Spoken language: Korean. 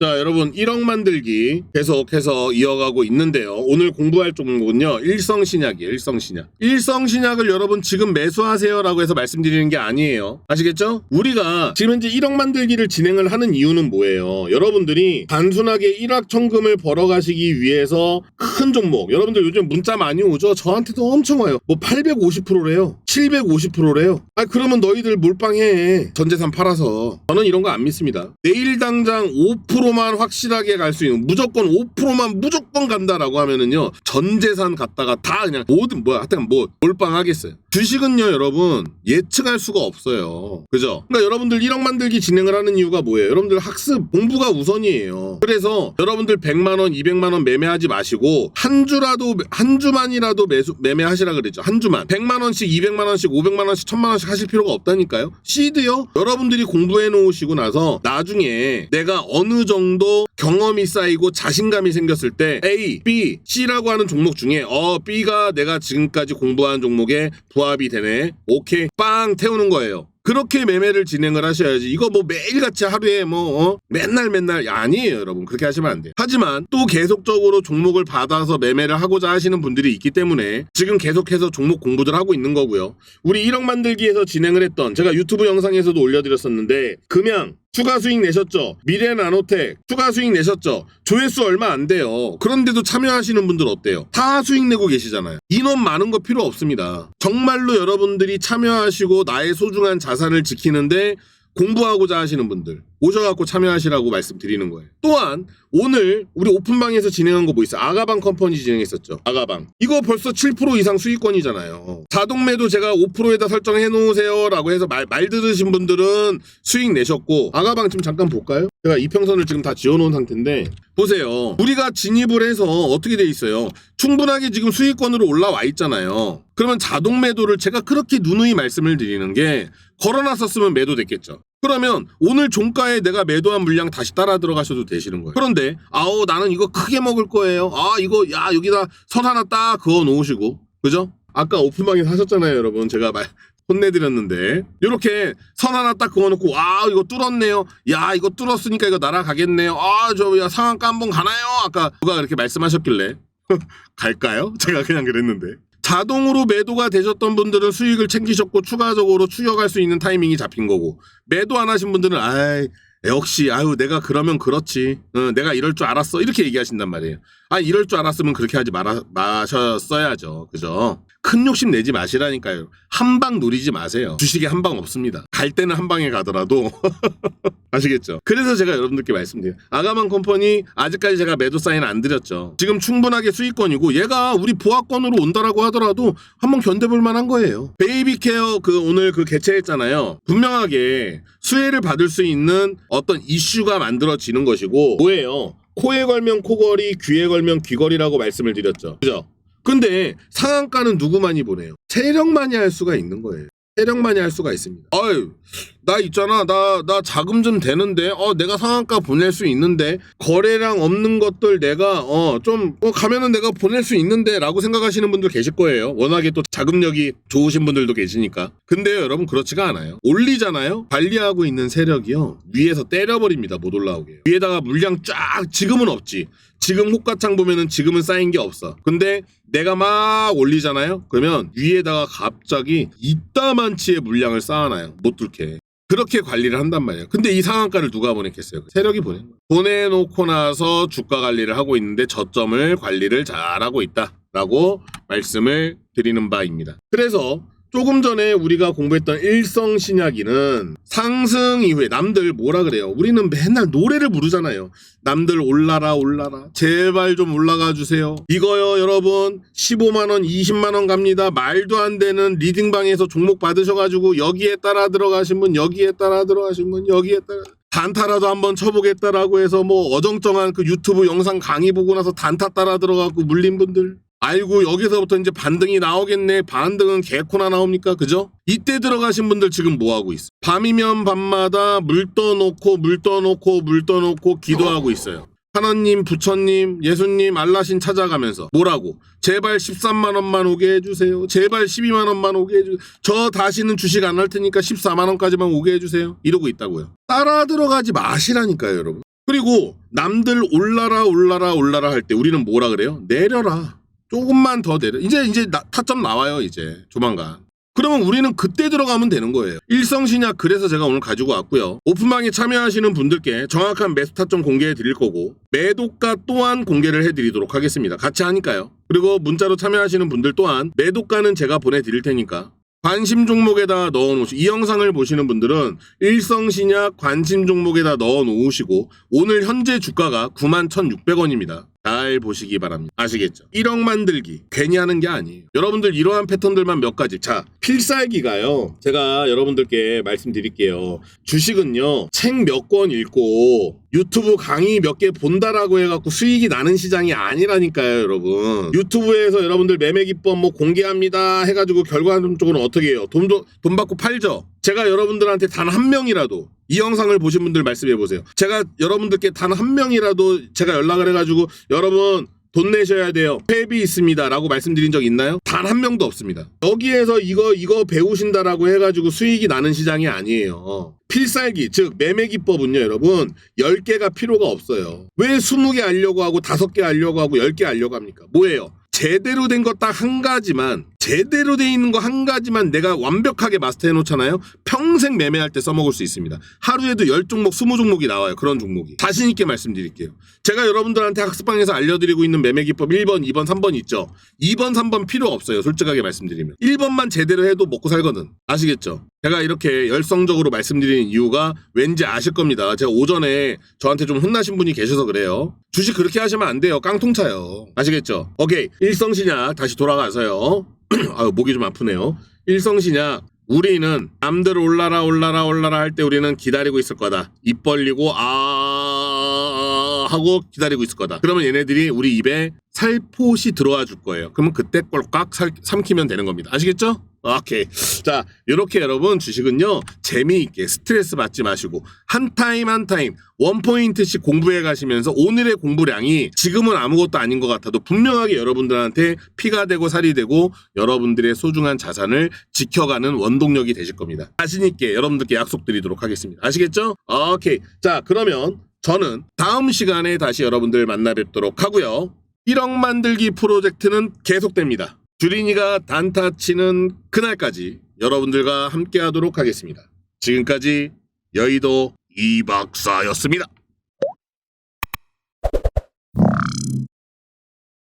자, 여러분 1억 만들기 계속해서 이어가고 있는데요. 오늘 공부할 종목은요. 일성신약이에요. 일성신약. 일성신약을 여러분 지금 매수하세요라고 해서 말씀드리는 게 아니에요. 아시겠죠? 우리가 지금 현재 1억 만들기를 진행을 하는 이유는 뭐예요? 여러분들이 단순하게 일확천금을 벌어 가시기 위해서 큰 종목. 여러분들 요즘 문자 많이 오죠? 저한테도 엄청 와요. 뭐 850%래요. 750%래요. 아 그러면 너희들 몰빵해. 전재산 팔아서. 저는 이런 거 안 믿습니다. 내일 당장 5%만 확실하게 갈 수 있는 무조건 5%만 무조건 간다라고 하면은요. 전 재산 갖다가 다 그냥 모든 뭐야 하여튼 뭐 몰빵하겠어요. 주식은요 여러분 예측할 수가 없어요. 그죠? 그러니까 여러분들 1억 만들기 진행을 하는 이유가 뭐예요? 여러분들 학습 공부가 우선이에요. 그래서 여러분들 100만 원, 200만 원 매매하지 마시고 한 주라도 한 주만이라도 매수 매매하시라 그랬죠. 한 주만 100만 원씩, 200만 원씩, 500만 원씩, 1000만 원씩 하실 필요가 없다니까요. 시드요. 여러분들이 공부해 놓으시고 나서 나중에 내가 어느 정도 경험이 쌓이고 자신감이 생겼을 때 A, B, C라고 하는 종목 중에 어 B가 내가 지금까지 공부한 종목에 부합이 되네. 오케이. 빵 태우는 거예요. 그렇게 매매를 진행을 하셔야지. 이거 뭐 매일같이 하루에 뭐 어? 맨날 맨날 야, 아니에요, 여러분. 그렇게 하시면 안 돼요. 하지만 또 계속적으로 종목을 받아서 매매를 하고자 하시는 분들이 있기 때문에 지금 계속해서 종목 공부들 하고 있는 거고요. 우리 1억 만들기에서 진행을 했던 제가 유튜브 영상에서도 올려드렸었는데 금양 추가 수익 내셨죠? 미래 나노텍 추가 수익 내셨죠? 조회수 얼마 안 돼요. 그런데도 참여하시는 분들 어때요? 다 수익 내고 계시잖아요. 인원 많은 거 필요 없습니다. 정말로 여러분들이 참여하시고 나의 소중한 자산을 지키는데 공부하고자 하시는 분들 오셔갖고 참여하시라고 말씀드리는 거예요. 또한 오늘 우리 오픈방에서 진행한 거 뭐 있어요? 아가방 컴퍼니 진행했었죠. 아가방. 이거 벌써 7% 이상 수익권이잖아요. 자동 매도 제가 5%에다 설정해 놓으세요 라고 해서 말, 말 들으신 분들은 수익 내셨고 아가방 지금 잠깐 볼까요? 제가 이평선을 지금 다 지어놓은 상태인데 보세요. 우리가 진입을 해서 어떻게 돼 있어요? 충분하게 지금 수익권으로 올라와 있잖아요. 그러면 자동 매도를 제가 그렇게 누누이 말씀을 드리는 게 걸어놨었으면 매도됐겠죠. 그러면 오늘 종가에 내가 매도한 물량 다시 따라 들어가셔도 되시는 거예요. 그런데 아우 나는 이거 크게 먹을 거예요. 아 이거 야 여기다 선 하나 딱 그어 놓으시고 그죠? 아까 오픈방에서 하셨잖아요, 여러분. 제가 말 혼내드렸는데 이렇게 선 하나 딱 그어놓고 아 이거 뚫었네요. 야 이거 뚫었으니까 이거 날아가겠네요. 아저 상한가 한번 가나요? 아까 누가 그렇게 말씀하셨길래 갈까요? 제가 그냥 그랬는데. 자동으로 매도가 되셨던 분들은 수익을 챙기셨고 추가적으로 추격할 수 있는 타이밍이 잡힌 거고. 매도 안 하신 분들은 아이 역시 아유 내가 그러면 그렇지. 어, 내가 이럴 줄 알았어. 이렇게 얘기하신단 말이에요. 아 이럴 줄 알았으면 그렇게 하지 말아, 마셨어야죠. 그죠? 큰 욕심 내지 마시라니까요. 한방 노리지 마세요. 주식에 한 방 없습니다 갈 때는 한 방에 가더라도 아시겠죠 그래서 제가 여러분들께 말씀드려요 아가만 컴퍼니 아직까지 제가 매도 사인 안 드렸죠 지금 충분하게 수익권이고 얘가 우리 보합권으로 온다라고 하더라도 한번 견뎌볼 만한 거예요 베이비 케어 그 오늘 그 개최했잖아요 분명하게 수혜를 받을 수 있는 어떤 이슈가 만들어지는 것이고 뭐예요 코에 걸면 코걸이, 귀에 걸면 귀걸이라고 말씀을 드렸죠. 그죠? 근데 상한가는 누구만이 보내요? 세력만이 할 수가 있는 거예요. 세력만이 할 수가 있습니다. 아유, 나 있잖아. 나, 나 자금 좀 되는데, 어, 내가 상한가 보낼 수 있는데, 거래량 없는 것들 내가, 어, 좀, 어, 가면은 내가 보낼 수 있는데, 라고 생각하시는 분들 계실 거예요. 워낙에 또 자금력이 좋으신 분들도 계시니까. 근데요, 여러분, 그렇지가 않아요. 올리잖아요? 관리하고 있는 세력이요. 위에서 때려버립니다. 못 올라오게. 위에다가 물량 쫙, 지금은 없지. 지금 호가창 보면은 지금은 쌓인 게 없어. 근데 내가 막 올리잖아요? 그러면 위에다가 갑자기 이따만치의 물량을 쌓아놔요. 못 뚫게. 그렇게 관리를 한단 말이에요. 근데 이 상한가를 누가 보냈겠어요? 세력이 보낸 거예요. 보내놓고 나서 주가 관리를 하고 있는데 저점을 관리를 잘하고 있다라고 말씀을 드리는 바입니다. 그래서 조금 전에 우리가 공부했던 일성신약이는 상승 이후에 남들 뭐라 그래요? 우리는 맨날 노래를 부르잖아요. 남들 올라라 올라라 제발 좀 올라가 주세요. 이거요 여러분 15만원 20만원 갑니다. 말도 안 되는 리딩방에서 종목 받으셔가지고 여기에 따라 들어가신 분 여기에 따라 들어가신 분 여기에 따라 단타라도 한번 쳐보겠다라고 해서 뭐 어정쩡한 그 유튜브 영상 강의 보고 나서 단타 따라 들어가고 물린 분들 아이고 여기서부터 이제 반등이 나오겠네. 반등은 개코나 나옵니까? 그죠? 이때 들어가신 분들 지금 뭐하고 있어 밤이면 밤마다 물 떠놓고 물 떠놓고 물 떠놓고 기도하고 있어요. 하나님 부처님 예수님 알라신 찾아가면서 뭐라고? 제발 13만 원만 오게 해주세요. 제발 12만 원만 오게 해주세요. 저 다시는 주식 안 할 테니까 14만 원까지만 오게 해주세요. 이러고 있다고요. 따라 들어가지 마시라니까요 여러분. 그리고 남들 올라라 올라라 올라라 할 때 우리는 뭐라 그래요? 내려라. 조금만 더 내려. 이제 이제 나- 타점 나와요 이제 조만간. 그러면 우리는 그때 들어가면 되는 거예요. 일성신약 그래서 제가 오늘 가지고 왔고요. 오픈방에 참여하시는 분들께 정확한 매수 타점 공개해 드릴 거고 매도가 또한 공개를 해 드리도록 하겠습니다. 같이 하니까요. 그리고 문자로 참여하시는 분들 또한 매도가는 제가 보내 드릴 테니까 관심 종목에다 넣어 놓으시고 이 영상을 보시는 분들은 일성신약 관심 종목에다 넣어 놓으시고 오늘 현재 주가가 91,600원입니다. 잘 보시기 바랍니다. 아시겠죠? 1억 만들기 괜히 하는 게 아니에요. 여러분들 이러한 패턴들만 몇 가지. 자, 필살기가요. 제가 여러분들께 말씀드릴게요. 주식은요. 책 몇 권 읽고 유튜브 강의 몇 개 본다라고 해갖고 수익이 나는 시장이 아니라니까요, 여러분. 유튜브에서 여러분들 매매 기법 뭐 공개합니다 해가지고 결과적으로 어떻게 해요? 돈도 돈 받고 팔죠. 제가 여러분들한테 단 한 명이라도 이 영상을 보신 분들 말씀해 보세요. 제가 여러분들께 단 한 명이라도 제가 연락을 해가지고 여러분 돈 내셔야 돼요. 폐비 있습니다 라고 말씀드린 적 있나요? 단 한 명도 없습니다. 여기에서 이거 이거 배우신다라고 해가지고 수익이 나는 시장이 아니에요. 필살기 즉 매매 기법은요 여러분 10개가 필요가 없어요. 왜 20개 하려고 하고 5개 하려고 하고 10개 하려고 합니까? 뭐예요? 제대로 된거딱한 가지만 제대로 돼 있는 거 한 가지만 내가 완벽하게 마스터해 놓잖아요. 평생 매매할 때 써먹을 수 있습니다. 하루에도 10종목, 20종목이 나와요. 그런 종목이. 자신 있게 말씀드릴게요. 제가 여러분들한테 학습방에서 알려드리고 있는 매매 기법 1번, 2번, 3번 있죠. 2번, 3번 필요 없어요. 솔직하게 말씀드리면. 1번만 제대로 해도 먹고 살거든. 아시겠죠? 제가 이렇게 열성적으로 말씀드리는 이유가 왠지 아실 겁니다. 제가 오전에 저한테 좀 혼나신 분이 계셔서 그래요. 주식 그렇게 하시면 안 돼요. 깡통 차요. 아시겠죠? 오케이. 일성신약 다시 돌아가서요. 아유, 목이 좀 아프네요. 일성신약. 우리는 남들 올라라 올라라 올라라 할 때 우리는 기다리고 있을 거다. 입 벌리고 아 하고 기다리고 있을 거다. 그러면 얘네들이 우리 입에 살포시 들어와 줄 거예요. 그러면 그때 꼴깍 살- 삼키면 되는 겁니다. 아시겠죠? 오케이. 자, 이렇게 여러분 주식은요, 재미있게 스트레스 받지 마시고, 한 타임 한 타임, 원포인트씩 공부해 가시면서 오늘의 공부량이 지금은 아무것도 아닌 것 같아도 분명하게 여러분들한테 피가 되고 살이 되고 여러분들의 소중한 자산을 지켜가는 원동력이 되실 겁니다. 자신있게 여러분들께 약속드리도록 하겠습니다. 아시겠죠? 오케이. 자, 그러면 저는 다음 시간에 다시 여러분들 만나 뵙도록 하고요. 1억 만들기 프로젝트는 계속됩니다. 주린이가 단타 치는 그날까지 여러분들과 함께 하도록 하겠습니다. 지금까지 여의도 이박사였습니다.